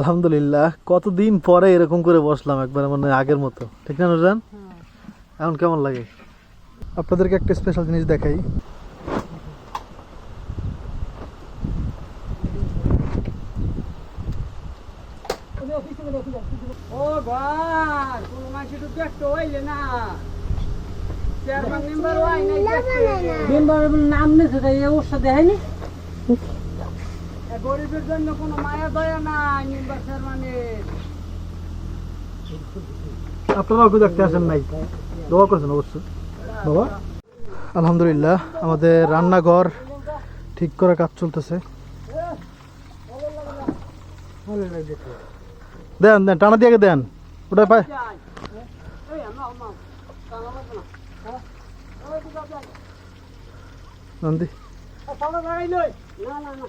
আলহামদুলিল্লাহ কতদিন পরে এরকম করে বসলাম একবার মানে আগের মতো। ঠিক না নুরজান? এখন কেমন লাগে? আপনাদেরকে একটা স্পেশাল জিনিস দেখাই। ও ভাই কোন তো দেখতে হইলে না। চেয়ারম্যান নাম নিছে তাই ওর সাথে হয়নি? গরিবের জন্য কোনো মায়া দয়া নাই মেম্বার চেয়ারম্যানের আপনারাও কেউ দেখতে আসেন নাই। দোয়া করছেন অবশ্যই বাবা? আলহামদুলিল্লাহ আমাদের রান্নাঘর ঠিক করার কাজ চলতেছে। দেন দেন টানা দিয়ে দেন। ওটা পায়। নন্দী। না না না সিস্টেম আবার উল্টো হয়ে গেছে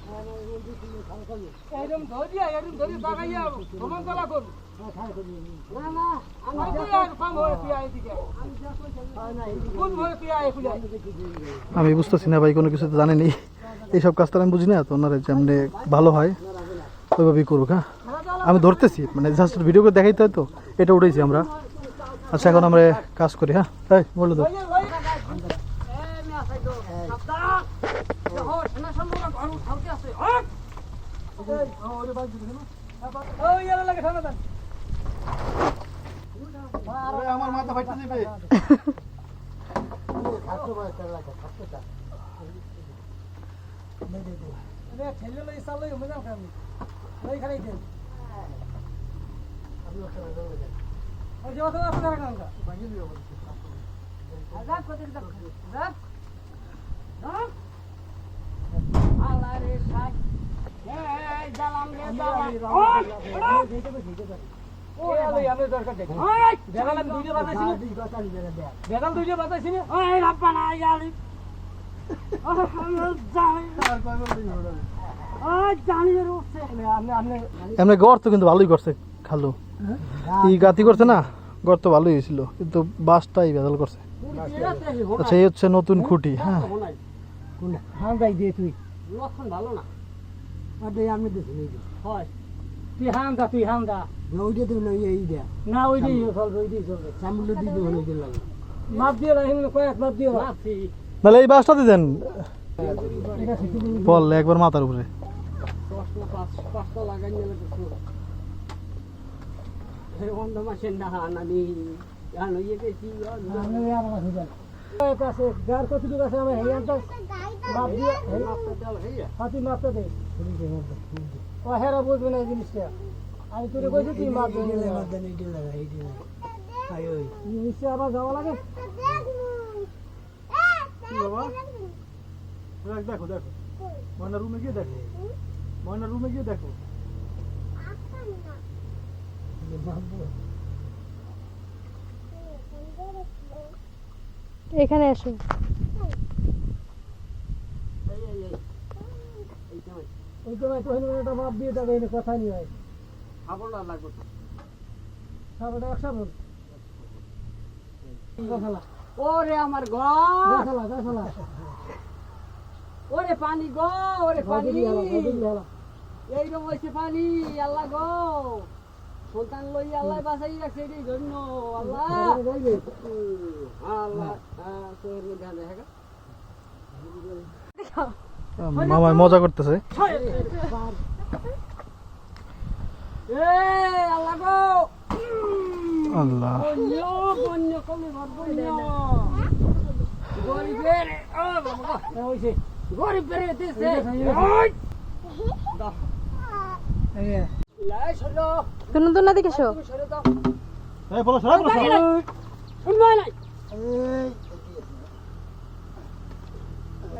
এরকম ধরিয়া এরকম ধরি জাগাইয়া সমান কলা করুন। না না আমি আর হয়ে পিয়া এদিকে? কোন ভয়ে পিয়া এদিকে আমি বুঝতেছি না ভাই কোনো কিছু তো জানেনি। এইসব কাজ তো আমি বুঝি না তো ওনারা যেমনি ভালো হয় ওইভাবেই করুক হ্যাঁ? আমি ধরতেছি মানে জাস্ট ভিডিও করে দেখাইতে হয় তো এটা উঠেছি আমরা। আচ্ছা এখন আমরা কাজ করি হ্যাঁ? তাই বলে দাও। আমার মাথা ফাইতে যাবে বেদাল দুইটা বাতাইছি না ওই রাব্বা না ইয়ালি ওই জানি রে উঠছে আপনি আপনি এমনি গর্ত কিন্তু ভালোই করছে খালো। এই গাতি করছে না গর্ত ভালোই হয়েছিল কিন্তু বাসটাই বেদাল করছে। আচ্ছা এই হচ্ছে নতুন খুঁটি হ্যাঁ। দিয়ে তুই। লক্ষণ ভালো না। দেই আমি দেখি হয়। তুই হাম দা তুই হাম দা ওইটা তো নয় এই দেয়া না ওই দিয়ে চলবে ওই দিয়ে চলবে চামড়া দিতে হলো দিলাম মাপ দিয়ে রাখেন কয়েক মাপ দিয়ে মাপছি। নাহলে এই বাসটাতে দেন। বল একবার মাথার উপরে। পাঁচটা লাগাই অন্ধ মাসের না আমি জানো ইয়ে গেছি আছে গার কতটুকু আছে আমার হেয়ার তো মাপ দিয়ে হাতি মাপটা দে ও হেরা বুঝবে না এই জিনিসটা আমি তোরে কইছি তুই মাপ দিয়ে নিশ্চয় আবার যাওয়া লাগে দেখো দেখো ময়না রুমে গিয়ে দেখো ময়না রুমে গিয়ে দেখো এখানে কথা নিয়ে ওরে আমার ঘর। ওরে পানি গো ওরে পানি। এইরকম হয়েছে পানি আল্লাহ গো। সন্তান লই আল্লাহ বাঁচাই রাখছে এই জন্য আল্লাহ। আল্লাহ দেখা। মামায় মজা করতেছে। আল্লাহ গরিবের ও বাবা গরিবের দেশে ওই দাও এই লাই সরো। তুমি তো না দেখেছ তুমি সরে দাও এই বলো সরা বলো সরা। শুনবাই নাই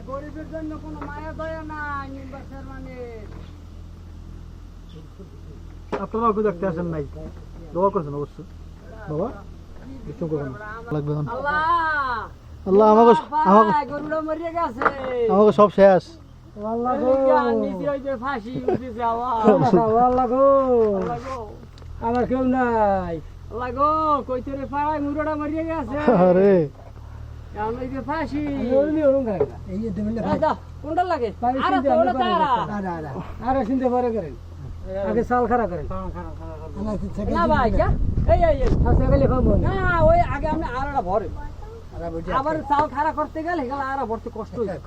গরিবের জন্য কোনো মায়া দয়া নাই নির্বাচন মানে। আপনারাও কেউ দেখতে আসেন নাই? দোয়া করছেন অবশ্যই বাবা করবেন লাগবে আল্লাহ। আল্লাহ আমাকে আমাকে সব শেষ। যে গো, আমার কেউ নাই আল্লাহ গো, কই তোরে পাড়ায় মুরোটা মরিয়ে গেছে। আরে ওই যে ফাঁসি। ওরমি ওরম খাই এই যে তুমি এই কোনটা লাগে? আরে আমি তারা। আরে আরে আরে চিনতে পারে করেন আগে সাল খারাপ করেন না ভাই, কে? এই, এই, এই। গেলে খাব না, ওই আগে আপনি আড়াটা ভরে। আবার চাল খাড়া করতে গেলে এগুলো আড়া ভরতে কষ্ট যায়।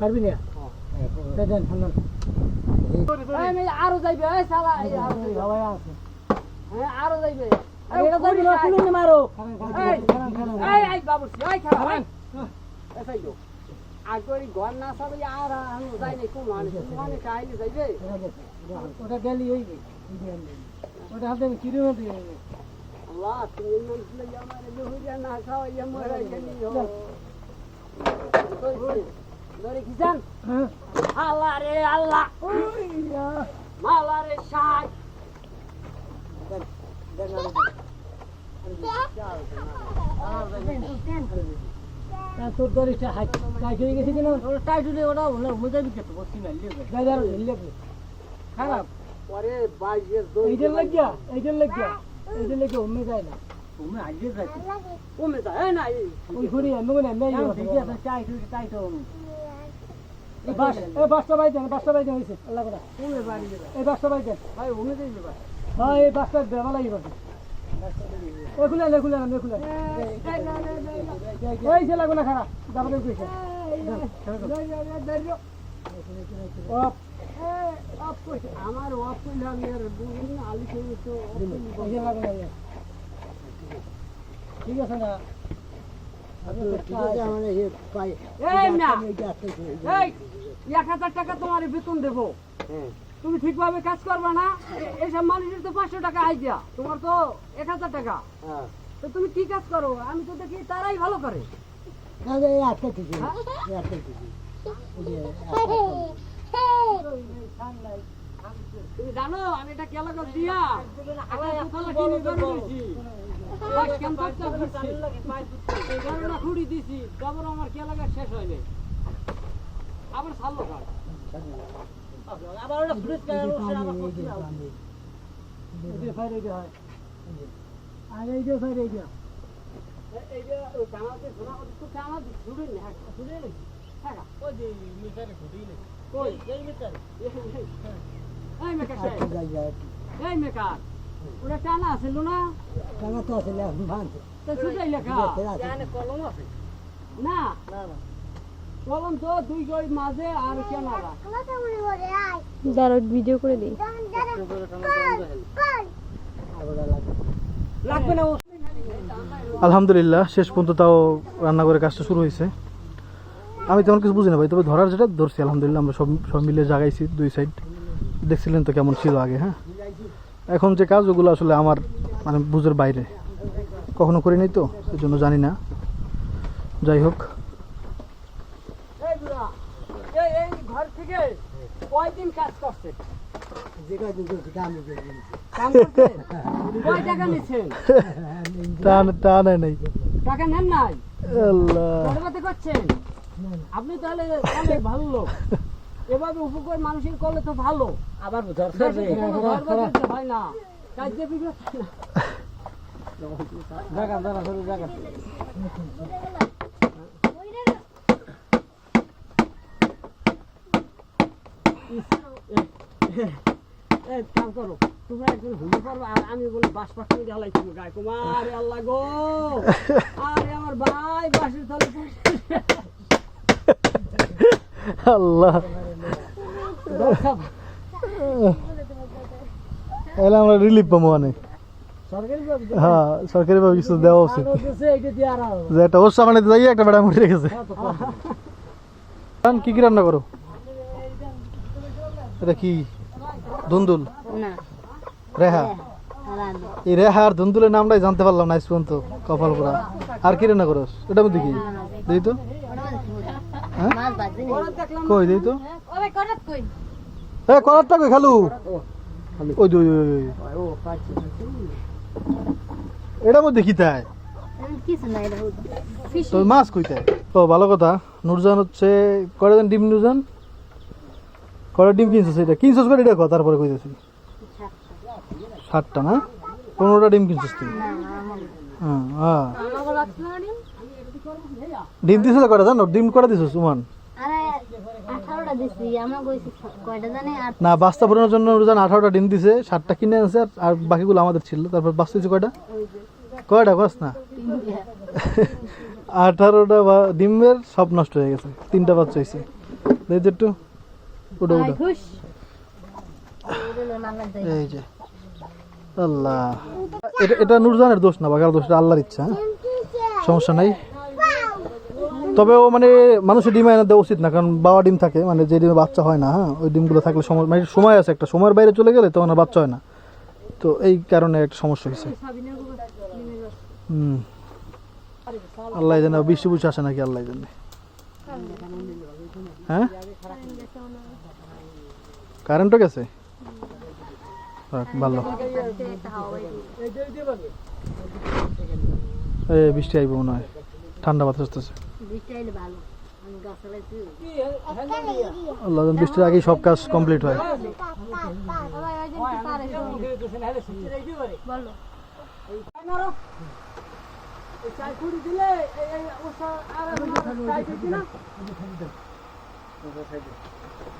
পারবি না আরও যাইবে, আরও যাইবে। হ্যাঁ, সাইডো। ঘর না সবাই আর আমি যাই নাই কোন কোন আনে কাহিনী যাইবে ওটা গেলি ওই ওটা হাতে কিরে না দিয়ে আল্লাহ তুমি মন দিলে আমার লোহিয়া না খাও ইয়া মরে গেলি হো ধরে কিসান হ্যাঁ আল্লাহ রে আল্লাহ মালা রে শাক তোর দরিটা হাই কাই হয়ে গেছে কিনা ওটা টাইটুলে ওটা হলো মজা বিকে তো বসি না লিয়ে গাইদার লেগে খারাপ। পরে বাইশের দই এইটার লাগিয়া এইটার লাগিয়া এইটার লাগিয়া উম্মে যায় না। তুমি আইয়ে যাইতে কমে যায় না এই ওই ঘুরি আমি এমনি আমি টাইটো এই বাস এই বাসটা বাই দেন বাসটা বাই দেন আল্লাহ এই বাসটা বাই দেন। ভাই ওমে যাইবে ভাই। এই বাসটা দেওয়া লাগবে যে লাগো না খারাপ দাবতে কইছে অপ আমার অফ করলে আমি আর আলি তো এই লাগো না। ইয়ে। ঠিক আছে এই না এই! এক হাজার টাকা তোমার বেতন দেবো। তুমি ঠিকভাবে কাজ করবে না এ- এসব মানুষের তো পাঁচশো টাকা আই দিয়া তোমার তো এক হাজার টাকা। তো তুমি কি কাজ করো? আমি তো দেখি তারাই ভালো করে। তুমি জানো আমি এটা কেলা করে দিয়া তারপর আমার কেলাকা শেষ হয়নি আবার ছাড়লো আবার ওটা ফ্রিজ এই যে ফাইর এই যে হয়। আর এই যে ফাইর এই যে এই যে ওই শোনা তো ছুড়ে নে ছুড়ে হ্যাঁ। ওই যে মিটারে ছুটি নে। কই? এই মিটারে এই মেকার এই মেকার ওটা টানা আছিল না তো ছুটাই লেখা। আছে। না তো দুই গই মাঝে আর কেনারা দাঁড়াও ভিডিও করে দিই। লাগবে না ও। আলহামদুলিল্লাহ শেষ পর্যন্ত তাও রান্না করে কাজটা শুরু হয়েছে। আমি তেমন কিছু বুঝি না ভাই তবে ধরার যেটা ধরছি আলহামদুলিল্লাহ আমরা সব সব মিলে জাগাইছি দুই সাইড দেখছিলেন তো কেমন ছিল আগে হ্যাঁ? এখন যে কাজ ওগুলো আসলে আমার মানে বুঝের বাইরে। কখনো করিনি তো এই জন্য জানি না। যাই হোক এই বুড়া এই এই ঘর থেকে কয়দিন কাজ করছে কাম করছে কয় টাকা নিচ্ছেন তা তা নেয় নাই টাকা নেন নাই আল্লাহ। পরিবাতে করছেন? আপনি তাহলে অনেক ভালো লোক। এভাবে উপকার মানুষের করলে তো ভালো। আবার হয় না। কাজ দিয়ে বিক্রি না। জায়গা জায়গা সরু জায়গা এই আমার রিলিফ পাবো অনেক সরকারি ভাবে হ্যাঁ কিছু দেওয়া উচিত যে একটা ওর সামনে যাই একটা বেড়া রেখেছে কি কি রান্না করো এটা কি দুন্দুল? না। রেহা? এই রেহা আর দুন্দুলের নামটাই জানতে পারলাম না পর্যন্ত কপাল পুরা আর কি রান্না করো এটা মধ্যে কি? দিই তো। হ্যাঁ? মাছ কই দিই তো। ওরে করাত কই? কই খালু? ওই দুই ওই ওই ও এটার মধ্যে কি তাই? কিছু নাই রে তো মাছ কইতে ও ভালো কথা। নুরজান হচ্ছে কয়টা দিন ডিম নুরজান? কয়টা ডিম কিনছিস এটা? কিনছিস করে এটা কথা তারপরে কইতেছি। ষাটটা না? পনেরোটা ডিম কিনছিস তুই? হ্যাঁ হ্যাঁ। ডিম দিছিস কয়টা জানো? ডিম কয়টা দিছিস সুমান না বাস্তা পূরণের জন্য নুরজান আঠারোটা ডিম দিছে ষাটটা কিনে আনছে আর- বাকিগুলো আমাদের ছিল। তারপর বাস্তা দিছে কয়টা? কয়টা? কস না? আঠারোটা ডিমের সব নষ্ট হয়ে গেছে। তিনটা বাচ্চা হয়েছে দেখি একটু? উঠো উঠো খুশ নাম দেয় এই যে। আল্লাহ। এটা এটা নুরজানের দোষ না বাগার দোষ এটা আল্লাহর ইচ্ছা হ্যাঁ? সমস্যা নাই। তবে ও মানে মানুষের ডিম এনে দেওয়া উচিত না কারণ বাবা ডিম থাকে মানে যে ডিমে বাচ্চা হয় না হ্যাঁ? ওই ডিমগুলো থাকলে সময় মানে সময় আছে একটা সময়ের বাইরে চলে গেলে তখন বাচ্চা হয় না। তো এই কারণে একটা সমস্যা হয়েছে। হুম। আল্লাহ জানে বৃষ্টি বুঝে আসে নাকি আল্লাহ জানে। হ্যাঁ? কারেন্টও গেছে? ভালো। এ বৃষ্টি আইব মনে হয়। ঠান্ডা বাতাস আসতেছে। বৃষ্টির আগেই সব কাজ কমপ্লিট হয়। দিলে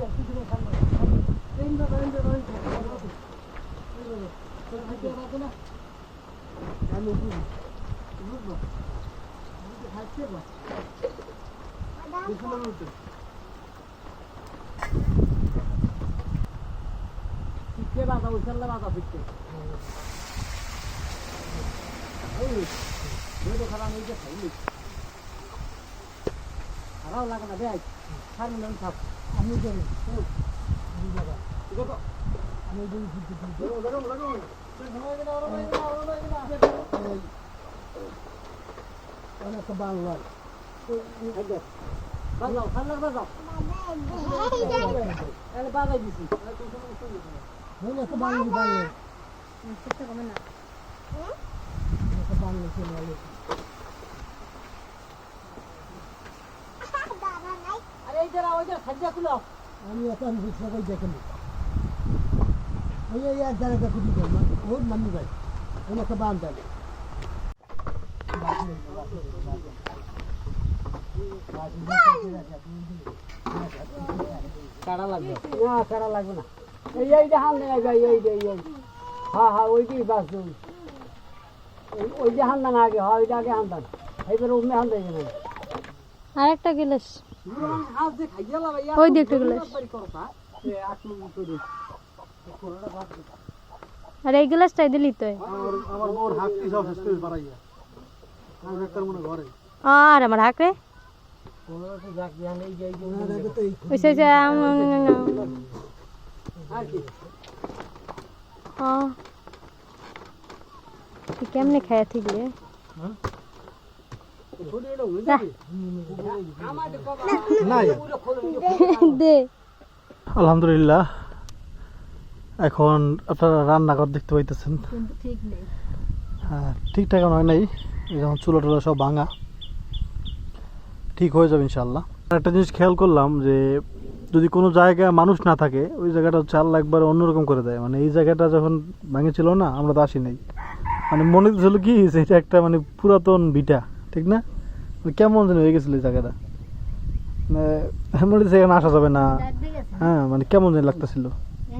অফিসে গেলে অফিসে অফিসে সামনে এই না এই না এই না আমি বুঝি বুঝব বুঝতে খাচ্ছে বা পিঠে বাঁধা উছাল্লা বাঁধা পিঠে খারাপ গেছে খারাপ লাগে না দেখ সামনে নাম থাক যাব আমি অনেক বাংলার বাজাও খান্নার বাজাও বাজাই দিছি অনেক বাংলি বাংলা চেষ্টা করবে না বাংলা চলে আরে এই যারা ওই যারা খাদ্য খুলো আমি এখন বুঝতে পারি দেখেন ওই এক জায়গাটা খুবই ওর মান্নি ভাই। ওই একটা বান দেন কাড়া লাগবে? না কাড়া লাগবে না। এই এই যে হান দেয় ভাই এই এই এই। হ্যাঁ হ্যাঁ বাস ওই। ওই- ওই যে হান আগে হ্যাঁ ওইটা আগে হান দেন। এইবার উমে হান দেয় না আর একটা গিলাস। ওই গ্লাস। আর এই গিলাসটাই দিলি তো আমার আমার বউর হাঁকটি সব শেষ করে বাড়াইয়া আমি একটা মনে ঘরে। আর আমার হাক রে। ওই সে যে কেমনে খায়া ঠিক রে? নাই দে। আলহামদুলিল্লাহ। এখন আপনারা রান্নাঘর দেখতে পাইতেছেন। হ্যাঁ ঠিকঠাক হয় নাই। যেমন চুলো টুলো সব ভাঙা। ঠিক হয়ে যাবে ইনশাল্লাহ একটা জিনিস খেয়াল করলাম যে যদি কোনো জায়গায় মানুষ না থাকে ওই জায়গাটা হচ্ছে আল্লাহ একবার অন্যরকম করে দেয়। মানে এই জায়গাটা যখন ভেঙেছিল না আমরা তো আসি নাই। মানে মনে হচ্ছিল কি এটা একটা মানে পুরাতন ভিটা ঠিক না? কেমন যেন হয়ে গেছিল জায়গাটা। মানে এখানে আসা যাবে না। হ্যাঁ মানে কেমন যেন লাগতেছিল।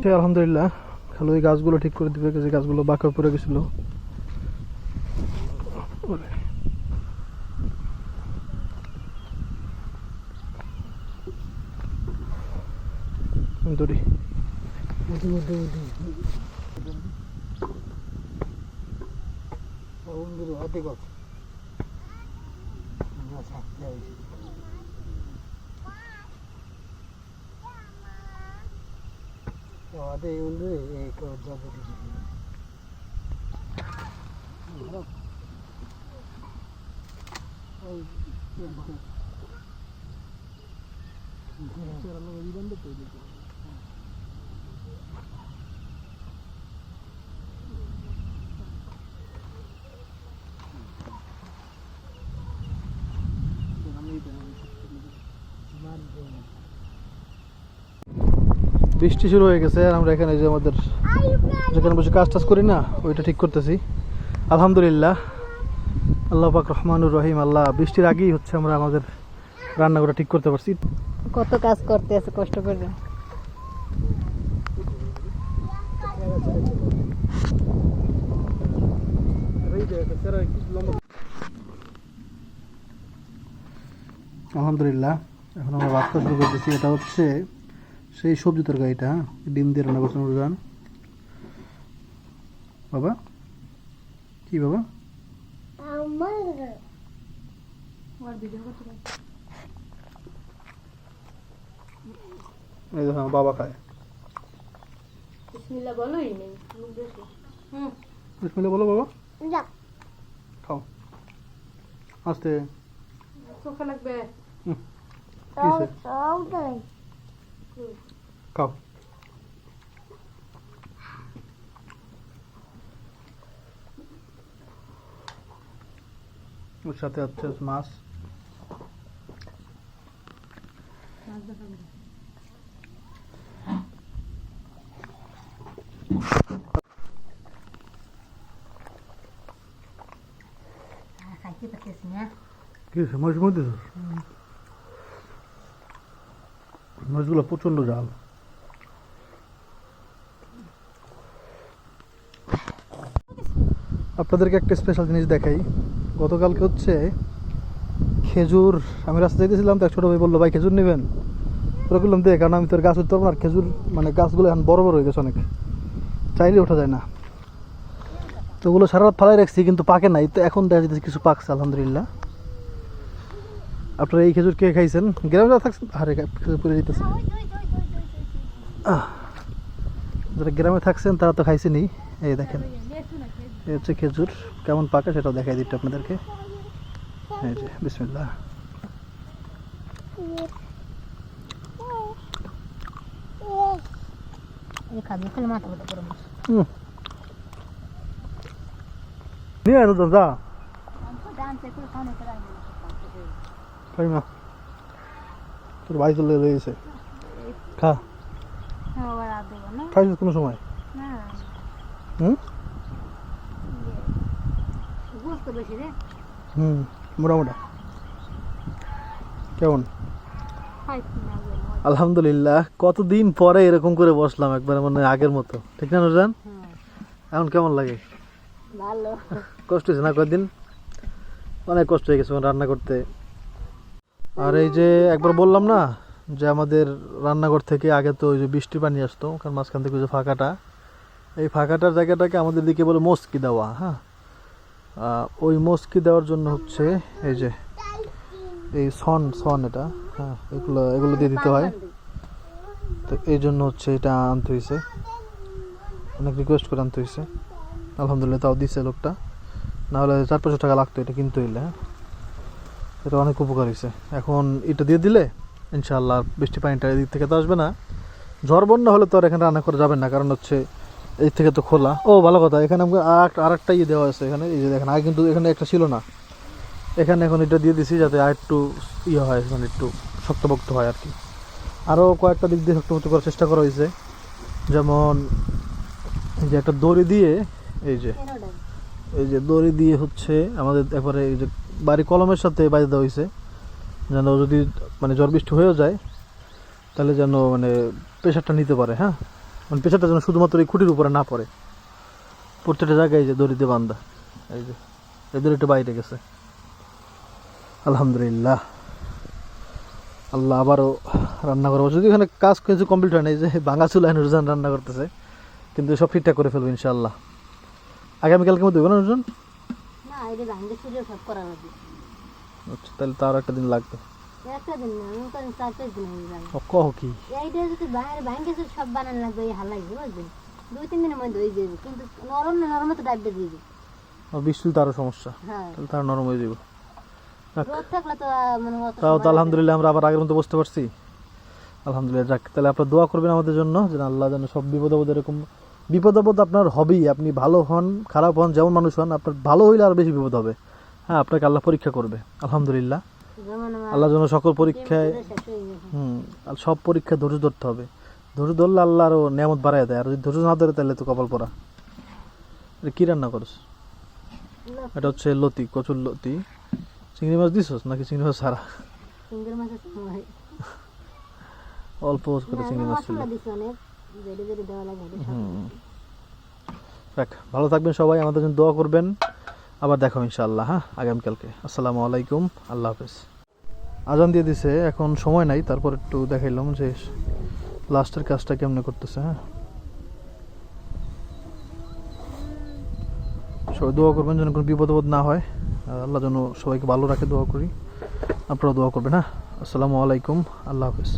ঠিক, আলহামদুলিল্লাহ। খালি ওই গাছগুলো ঠিক করে দিবে, যে গাছগুলো বাঁকা পড়ে গেছিল। ওরে। দড়ি। উঠি উঠি উঠি উন্দির হাতে কত আচ্ছা যাই হাতে উন্দির এই যাব বৃষ্টি শুরু হয়ে গেছে আর আমরা এখানে যে আমাদের যেখানে বসে কাজ টাজ করি না ওইটা ঠিক করতেছি। আলহামদুলিল্লাহ। আল্লাহ পাক রহমানুর রহিম আল্লাহ। বৃষ্টির আগেই হচ্ছে আমরা আমাদের রান্নাঘরটা ঠিক করতে পারছি। কত কাজ করতে আছে কষ্ট করে। আলহামদুলিল্লাহ এখন আমরা খাওয়া শুরু করতেছি। এটা হচ্ছে সেই সবজি তরকারিটা হ্যাঁ ডিম দিয়ে রান্না করছেন উড়ান বাবা? কি বাবা? এই দেখো বাবা খায়। বিসমিল্লাহ বলোই নেই হুম। বিসমিল্লাহ বলো বাবা। খাও। আস্তে। লাগবে। কি হয়েছে? খাও ওর সাথে হচ্ছে মাছ খাইতে পারতেছি না কি হয়েছে মাছ মধ্যে মাছগুলো প্রচণ্ড জাল। আপনাদেরকে একটা স্পেশাল জিনিস দেখাই। গতকালকে হচ্ছে খেজুর, আমি রাস্তা যাইতেছিলাম তো ছোটো ভাই বলল, ভাই, খেজুর নেবেন? ওরা বললাম দে কারণ আমি তোর গাছ উঠতে পারব আর খেজুর মানে গাছগুলো এখন বড় বড় হয়ে গেছে অনেক। চাইলে ওঠা যায় না। তো ওগুলো সারা রাত ফালাই রাখছি, কিন্তু পাকে নাই। তো এখন দেখা যাচ্ছে কিছু পাকছে, আলহামদুলিল্লাহ। আপনারা এই খেজুর কে খাইছেন? গ্রামে যারা থাকছেন আরে খেজুর পরে যেতেছে যারা গ্রামে থাকছেন তারা তো খাইছেনই। এই দেখেন এই হচ্ছে খেজুর। কেমন পাকে সেটাও দেখাই দিচ্ছি আপনাদেরকে। এই যে হুম। নিয়ে নতুন যা ডান্সে করে খাওয়ানো করে খাই না তোর ভাই চলে রয়েছে খা। খাইছিস কোনো সময়? হুম? হুম মোটামোটা। কেমন? আলহামদুলিল্লাহ কতদিন পরে এরকম করে বসলাম একবার মানে আগের মতো। ঠিক না নুরজান? এখন কেমন লাগে? ভালো। কষ্ট হয়েছে না কয়েকদিন অনেক কষ্ট হয়ে গেছে রান্না করতে। আর এই যে একবার বললাম না যে আমাদের রান্নাঘর থেকে আগে তো ওই যে বৃষ্টি পানি আসতো, কারণ মাঝখান থেকে ওই যে ফাঁকাটা। এই ফাঁকাটার জায়গাটাকে আমাদের দিকে বলে মস্কি দেওয়া হ্যাঁ? ওই মস্কি দেওয়ার জন্য হচ্ছে এই যে এই সন সন এটা হ্যাঁ এগুলো এগুলো দিয়ে দিতে হয়। তো এই জন্য হচ্ছে এটা আনতে হয়েছে অনেক রিকোয়েস্ট করে আনতে হয়েছে আলহামদুলিল্লাহ, তাও দিছে লোকটা। নাহলে চার পাঁচশো টাকা লাগতো, এটা কিনতে হইলে হ্যাঁ? এটা অনেক উপকার হয়েছে। এখন এটা দিয়ে দিলে ইনশাআল্লাহ বৃষ্টি পানিটা এদিক থেকে তো আসবে না। ঝড় বন্যা হলে তো আর এখানে রান্না করা যাবে না, কারণ হচ্ছে এই থেকে তো খোলা। ও, ভালো কথা। এখানে আমাকে আর একটা ইয়ে দেওয়া আছে এখানে। এই যে দেখেন, আগে কিন্তু এখানে একটা ছিল না। এখানে এখন এটা দিয়ে দিছি যাতে আর একটু ইয়ে হয় মানে একটু শক্তপোক্ত হয় আর কি। আরও কয়েকটা দিক দিয়ে শক্তপোক্ত করার চেষ্টা করা হয়েছে। যেমন এই যে একটা দড়ি দিয়ে, এই যে এই যে দড়ি দিয়ে হচ্ছে আমাদের একবারে এই যে বাড়ি কলমের সাথে বাইরে দেওয়া হয়েছে। যেন যদি মানে ঝড় বৃষ্টি হয়েও যায়, তাহলে যেন মানে প্রেশারটা নিতে পারে হ্যাঁ? মানে প্রেশারটা যেন শুধুমাত্র এই খুঁটির উপরে না পড়ে। প্রত্যেকটা জায়গায় যে দড়িতে বান্ধা এই যে, এই দড়িটা বাইরে গেছে। আলহামদুলিল্লাহ। আল্লাহ আবারও রান্না করব যদি এখানে কাজ কিছু কমপ্লিট হয় না, এই যে ভাঙা চুলায় নুরজান রান্না করতেছে, কিন্তু সব ঠিকঠাক করে ফেলব ইনশাল্লাহ আগামীকালকে মধ্যে দেবো না না এটা ভাঙ্গে ছিল সব করা লাগবে আচ্ছা তাহলে তার একটা দিন লাগবে। একটা দিন না আমি করেন চার পাঁচ দিন হয়ে যাবে কহ কি? এইটা যদি বাইরে ভাঙ্গে যদি সব বানানো লাগবে এই হালাই বুঝলেন দুই তিন দিনের মধ্যে হয়ে যাবে কিন্তু নরম না নরমে তো ডাববে দিয়ে দিবে। বৃষ্টি তারও সমস্যা। হ্যাঁ। তাহলে তার নরম হয়ে যাবে। যাক। থাকলে তো আহ, মানে তাও তো আলহামদুলিল্লাহ আমরা আবার আগের মতো বুঝতে পারছি। আলহামদুলিল্লাহ যাক তাহলে আপনার দোয়া করবেন আমাদের জন্য যেন আল্লাহ যেন সব বিপদ আপদ এরকম বিপদ আপদ আপনার হবেই। আপনি ভালো হন খারাপ হন যেমন মানুষ হন আপনার ভালো হইলে আর বেশি বিপদ হবে। হ্যাঁ আপনাকে আল্লাহ পরীক্ষা করবে আলহামদুলিল্লাহ। আল্লাহ যেন সকল পরীক্ষায় হুম আর সব পরীক্ষা ধৈর্য ধরতে হবে। ধৈর্য ধরলে আল্লাহ আরও নিয়ামত বাড়াই দেয়। আর যদি ধৈর্য না ধরে তাহলে তো কপাল এটা কী রান্না করস? এটা হচ্ছে লতি কচুর লতি। চিংড়ি মাছ দিছস নাকি চিংড়ি মাছ সারা অল্প করে চিংড়ি মাছ ছিল ভালো থাকবেন সবাই, আমাদের জন্য দোয়া করবেন। আবার দেখো ইনশাআল্লাহ হ্যাঁ? আগামীকালকে আসসালামু আলাইকুম, আল্লাহ হাফেজ। আজান দিয়ে দিছে, এখন সময় নাই, তারপর একটু দেখাইলাম যে লাস্টের কাজটা কেমনে করতেছে হ্যাঁ? সবাই দোয়া করবেন যেন কোনো বিপদ আপদ না হয় আল্লাহ যেন সবাইকে ভালো রাখে দোয়া করি। আপনারাও দোয়া করবেন হ্যাঁ? আসসালামু আলাইকুম, আল্লাহ হাফেজ।